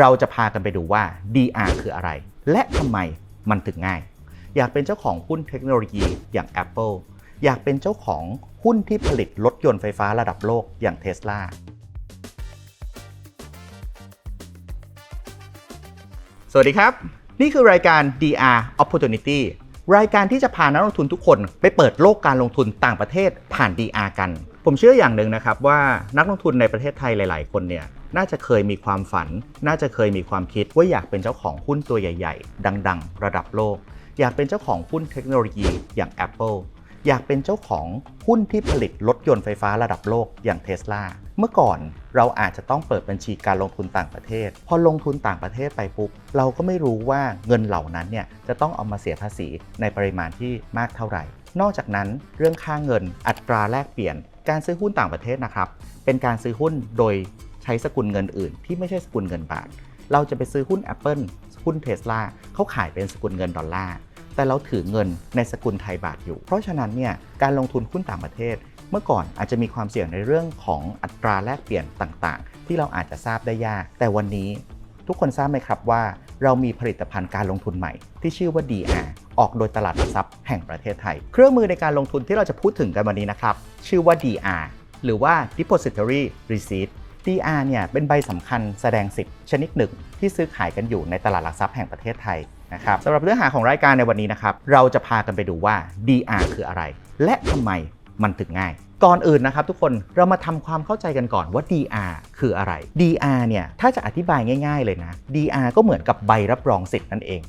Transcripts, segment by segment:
เราจะพากันไปดูว่า DR คืออะไร และทำไมมันถึงง่าย อยากเป็นเจ้าของหุ้นเทคโนโลยีอย่าง Apple อยากเป็นเจ้าของหุ้นที่ผลิตรถยนต์ไฟฟ้าระดับโลกอย่าง Tesla สวัสดีครับ นี่คือรายการ DR Opportunity รายการที่จะพานักลงทุนทุกคนไปเปิดโลกการลงทุนต่างประเทศผ่าน DR กัน ผมเชื่ออย่างหนึ่งนะครับว่านักลงทุนในประเทศไทยหลาย ๆ คนเนี่ย น่าจะเคยมีความฝัน น่าจะเคยมีความคิดว่าอยากเป็นเจ้าของหุ้นตัวใหญ่ๆ ดัง ๆ ระดับโลก อยากเป็นเจ้าของหุ้นเทคโนโลยีอย่าง Apple อยากเป็นเจ้าของหุ้นที่ผลิตรถยนต์ไฟฟ้าระดับโลกอย่าง Tesla เมื่อก่อนเราอาจจะต้องเปิดบัญชีการลงทุนต่างประเทศ พอลงทุนต่างประเทศไปปุ๊บ เราก็ไม่รู้ว่าเงินเหล่านั้นเนี่ยจะต้องเอามาเสียภาษีในปริมาณที่มากเท่าไหร่ นอกจากนั้นเรื่องค่าเงินอัตราแลกเปลี่ยน การซื้อหุ้นต่างประเทศนะครับ เป็นการซื้อหุ้นโดย ใช้สกุลเงินอื่น ที่ไม่ใช่สกุลเงินบาท เราจะไปซื้อหุ้น Apple หุ้น Tesla เขาขายเป็นสกุลเงินดอลลาร์แต่เราถือเงินในสกุลไทยบาทอยู่ เพราะฉะนั้นเนี่ยการลงทุนหุ้นต่างประเทศ เมื่อก่อนอาจจะมีความเสี่ยงในเรื่องของอัตราแลกเปลี่ยนต่างๆ ที่เราอาจจะทราบได้ยาก แต่วันนี้ทุกคนทราบไหมครับว่า เรามีผลิตภัณฑ์การลงทุนใหม่ ที่ชื่อว่า DR ออกโดยตลาดหลักทรัพย์แห่งประเทศไทย เครื่องมือในการลงทุนที่เราจะพูดถึงกันวันนี้นะครับ ชื่อว่า DR หรือว่า Depository Receipt DR เนี่ยเป็นใบสำคัญแสดงสิทธิ์ชนิดหนึ่งที่ซื้อขายกันอยู่ในตลาดหลักทรัพย์แห่งประเทศไทยนะครับสำหรับเนื้อหาของรายการในวันนี้นะครับเราจะพากันไปดูว่า DR คืออะไร และทำไมมันถึงง่าย ก่อนอื่นนะครับทุกคนเรามาทำความเข้าใจกันก่อนว่า DR คืออะไร DR เนี่ยถ้าจะอธิบายง่าย ๆ เลยนะ DR ก็เหมือนกับใบรับรองสิทธิ์นั่นเอง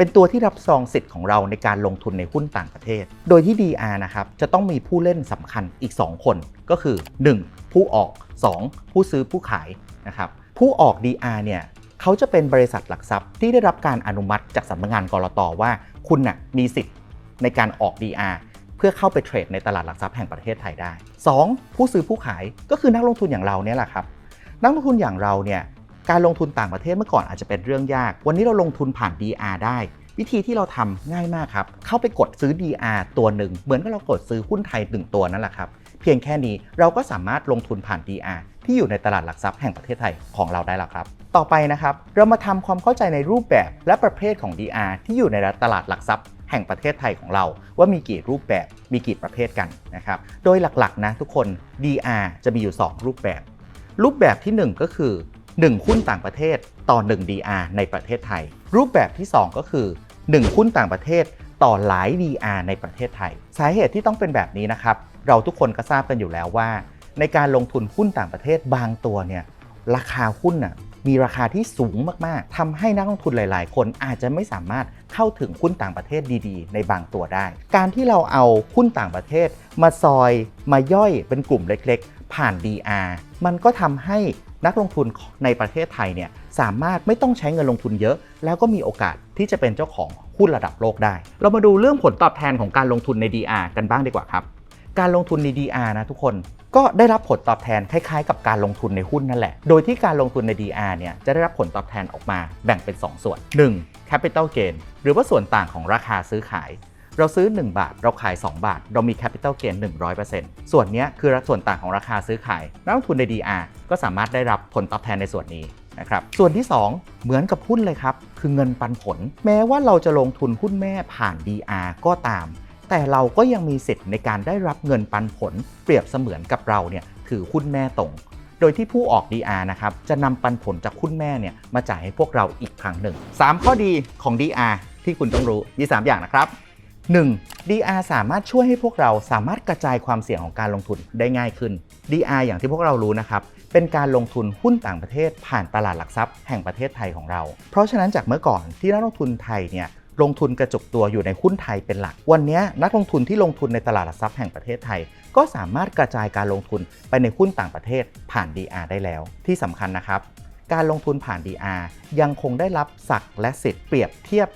เป็นตัวที่รับรองสิทธิ์ของเราในการลงทุนในหุ้นต่างประเทศ โดยที่ DR นะครับจะต้องมีผู้เล่นสำคัญอีก 2 คนก็คือ 1. ผู้ออก 2. ผู้ซื้อผู้ขายนะครับผู้ออก DR เนี่ยเขาจะเป็นบริษัทหลักทรัพย์ที่ได้รับการอนุมัติจากสำนักงานกรตว่าคุณน่ะมีสิทธิ์ในการออก DR เพื่อเข้าไปเทรดในตลาดหลักทรัพย์แห่งประเทศไทยได้ 2. ผู้ซื้อผู้ขายก็คือนักลงทุนอย่างเราเนี่ยแหละครับนักลงทุนอย่างเราเนี่ย การลงทุนต่างประเทศเมื่อก่อนอาจจะเป็นเรื่องยาก วันนี้เราลงทุนผ่าน DR ได้ วิธีที่เราทำง่ายมากครับ เข้าไปกดซื้อ DR ตัวหนึ่ง เหมือนกับเรากดซื้อหุ้นไทยหนึ่งตัวนั่นแหละครับ เพียงแค่นี้เราก็สามารถลงทุนผ่าน DR ที่อยู่ในตลาดหลักทรัพย์แห่งประเทศไทยของเราได้แล้วครับ ต่อไปนะครับ เรามาทำความเข้าใจในรูปแบบและประเภทของ DR ที่อยู่ในตลาดหลักทรัพย์แห่งประเทศไทยของเรา ว่ามีกี่รูปแบบ มีกี่ประเภทกันนะครับ โดยหลักๆนะทุกคน DR จะมีอยู่ 2 รูปแบบ รูปแบบที่ 1 ก็คือ 1 หุ้นต่างประเทศต่อ 1 DR ในประเทศไทย รูปแบบที่ 2 ก็คือ 1 หุ้นต่างประเทศต่อหลาย DR ในประเทศไทย สาเหตุที่ต้องเป็นแบบนี้นะครับ เราทุกคนก็ทราบกันอยู่แล้วว่า ในการลงทุนหุ้นต่างประเทศบางตัวเนี่ยราคาหุ้นน่ะมีราคาที่สูงมาก ๆทำให้นักลงทุนหลาย ๆ คนอาจจะไม่สามารถเข้าถึงหุ้นต่างประเทศดีๆ ในบางตัวได้ การที่เราเอาหุ้นต่างประเทศ มาซอยมาย่อยเป็นกลุ่มเล็ก ๆ ผ่าน DR มันก็ทำให้ นักลงทุนในประเทศไทยเนี่ยสามารถไม่ต้องใช้เงินลงทุนเยอะ แล้วก็มีโอกาสที่จะเป็นเจ้าของหุ้นระดับโลกได้ เรามาดูเรื่องผลตอบแทนของการลงทุนใน DR กันบ้างดีกว่าครับ การลงทุนใน DR นะทุกคนก็ได้รับผลตอบแทนคล้ายๆ กับการลงทุนในหุ้นนั่นแหละ โดยที่การลงทุนใน DR เนี่ยจะได้รับผลตอบแทนออกมาแบ่งเป็น 2 ส่วน 1. Capital Gain หรือว่าส่วนต่างของราคาซื้อขาย เราซื้อ 1 บาท เราขาย 2 บาท เรามี Capital Gain 100%ส่วนนี้คือส่วนต่างของราคาซื้อขายนักลงทุนใน DR ก็สามารถได้รับผลตอบแทนในส่วนนี้นะครับส่วนที่ 2 เหมือนกับหุ้นเลยครับ คือเงินปันผล แม้ว่าเราจะลงทุนหุ้นแม่ผ่าน DR ก็ตาม แต่เราก็ยังมีสิทธิ์ในการได้รับเงินปันผล เปรียบเสมือนกับเราเนี่ยถือหุ้นแม่ตรงโดยที่ผู้ออก DR นะครับจะนำปันผลจากหุ้นแม่เนี่ยมาจ่ายให้พวกเราอีกครั้งหนึ่ง 3 ข้อดีของ DR ที่คุณต้องรู้มี 3 อย่างนะครับ 1. DR สามารถช่วยให้พวกเราสามารถกระจายความเสี่ยงของการลงทุนได้ง่ายขึ้น DR อย่างที่พวกเรารู้นะครับ เป็นการลงทุนหุ้นต่างประเทศผ่านตลาดหลักทรัพย์แห่งประเทศไทยของเรา เพราะฉะนั้นจากเมื่อก่อนที่นักลงทุนไทยเนี่ยลงทุนกระจุกตัวอยู่ในหุ้นไทยเป็นหลัก วันนี้นักลงทุนที่ลงทุนในตลาดหลักทรัพย์แห่งประเทศไทย ก็สามารถกระจายการลงทุนไปในหุ้นต่างประเทศผ่าน DR ได้แล้ว ที่สำคัญนะครับ การลงทุนผ่าน DR ยังคงได้รับศักและสิทธิ์เปรียบเทียบ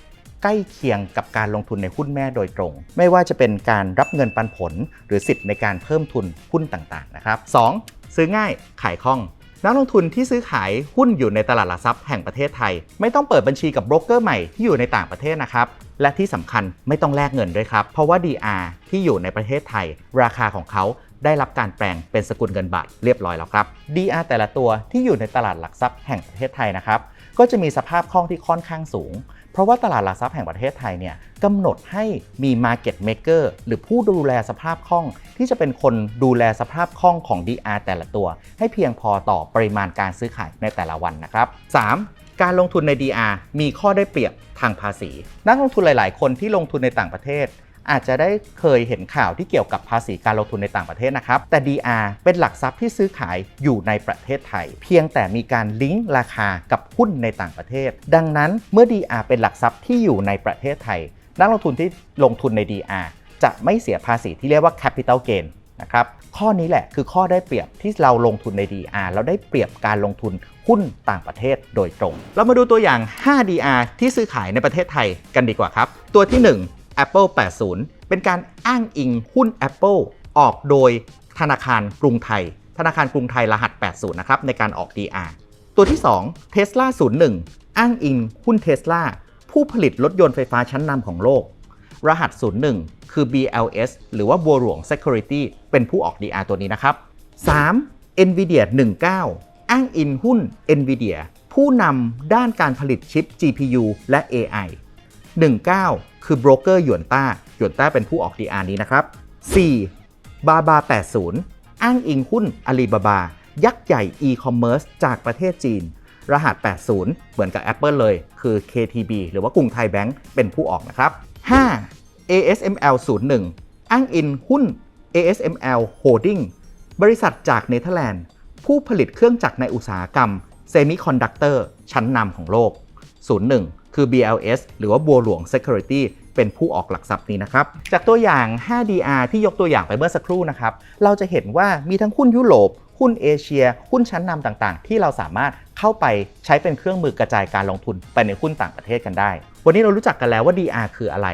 ใกล้เคียงกับการลงทุนในหุ้นแม่โดยตรง ไม่ว่าจะเป็นการรับเงินปันผล หรือสิทธิ์ในการเพิ่มทุนหุ้นต่างๆนะครับ 2. ซื้อง่ายขายคล่องนักลงทุนที่ซื้อขายหุ้นอยู่ในตลาดหลักทรัพย์แห่งประเทศไทย ไม่ต้องเปิดบัญชีกับโบรกเกอร์ใหม่ที่อยู่ในต่างประเทศนะครับ และที่สำคัญไม่ต้องแลกเงินด้วยครับ เพราะว่า DR ที่อยู่ในประเทศไทย ราคาของเขาได้รับการแปลงเป็นสกุลเงินบาทเรียบร้อยแล้วครับ DR แต่ละตัวที่อยู่ในตลาดหลักทรัพย์แห่งประเทศไทยนะครับ ก็จะมีสภาพคล่องที่ค่อนข้างสูง เพราะว่าตลาดหลักทรัพย์แห่งประเทศไทยเนี่ยกำหนดให้มี Market Maker หรือผู้ดูแลสภาพคล่อง ที่จะเป็นคนดูแลสภาพคล่องของ DR แต่ละตัว ให้เพียงพอต่อปริมาณการซื้อขายในแต่ละวันนะครับ 3. การลงทุนใน DR มีข้อได้เปรียบทางภาษี นักลงทุนหลาย ๆ คนที่ลงทุนในต่างประเทศ อาจจะได้เคยเห็นข่าวที่เกี่ยวกับภาษีการลงทุนในต่างประเทศนะครับ แต่ DR เป็นหลักทรัพย์ที่ซื้อขายอยู่ในประเทศไทย เพียงแต่มีการลิงก์ราคากับหุ้นในต่างประเทศ ดังนั้นเมื่อ DR เป็นหลักทรัพย์ที่อยู่ในประเทศไทย นักลงทุนที่ลงทุนใน DR จะไม่เสียภาษีที่เรียกว่า capital gain นะครับข้อนี้แหละคือข้อได้เปรียบที่เราลงทุนใน DR แล้วได้เปรียบการลงทุนหุ้นต่างประเทศโดยตรง เรามาดูตัวอย่าง 5 DR ที่ซื้อขายในประเทศไทยกันดีกว่าครับ ตัวที่ 1 Apple 80 เป็นการอ้างอิงหุ้น Apple ออกโดยธนาคารกรุงไทย ธนาคารกรุงไทยรหัส 80 นะครับ ในการออก DR ตัวที่ 2 Tesla 01 อ้างอิงหุ้น Tesla ผู้ผลิตรถยนต์ไฟฟ้าชั้นนำของโลก รหัส 01 คือ BLS หรือว่าบัวหลวง Security เป็นผู้ออก DR ตัวนี้นะครับ 3. Nvidia 19 อ้างอิงหุ้น Nvidia ผู้นำด้านการผลิตชิป GPU และ AI 19 คือโบรกเกอร์หยวนต้าหยวนต้าเป็นผู้ออก DR นี้นะครับ 4. บาบา 80 อ้างอิงหุ้นอาลีบาบา ยักษ์ใหญ่ e-commerce จากประเทศจีน รหัส 80 เหมือนกับ Apple เลย คือ KTB หรือว่ากรุงไทยแบงก์เป็นผู้ออกนะครับ 5. ASML 01 อ้างอิงหุ้น ASML Holding บริษัทจากเนเธอร์แลนด์ ผู้ผลิตเครื่องจักรในอุตสาหกรรมเซมิคอนดักเตอร์ชั้นนำของโลก 01 คือ BLS หรือว่าบัวหลวง Security เป็นผู้ออกหลักทรัพย์นี้นะครับ จากตัวอย่าง 5DR ที่ยกตัวอย่างไปเมื่อสักครู่นะครับ เราจะเห็นว่ามีทั้งหุ้นยุโรป หุ้นเอเชีย หุ้นชั้นนำต่างๆ ที่เราสามารถเข้าไปใช้เป็นเครื่องมือกระจายการลงทุนไปในหุ้นต่างประเทศกันได้ วันนี้เรารู้จักกันแล้วว่า DR คืออะไร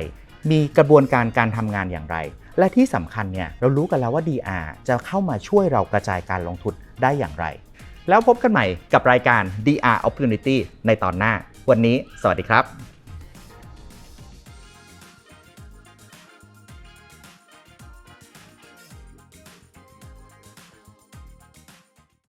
มีกระบวนการการทำงานอย่างไร และที่สำคัญเนี่ยเรารู้กันแล้วว่า DR จะเข้ามาช่วยเรากระจายการลงทุนได้อย่างไร แล้วพบกันใหม่กับรายการ DR Opportunity ในตอนหน้า วันนี้สวัสดีครับ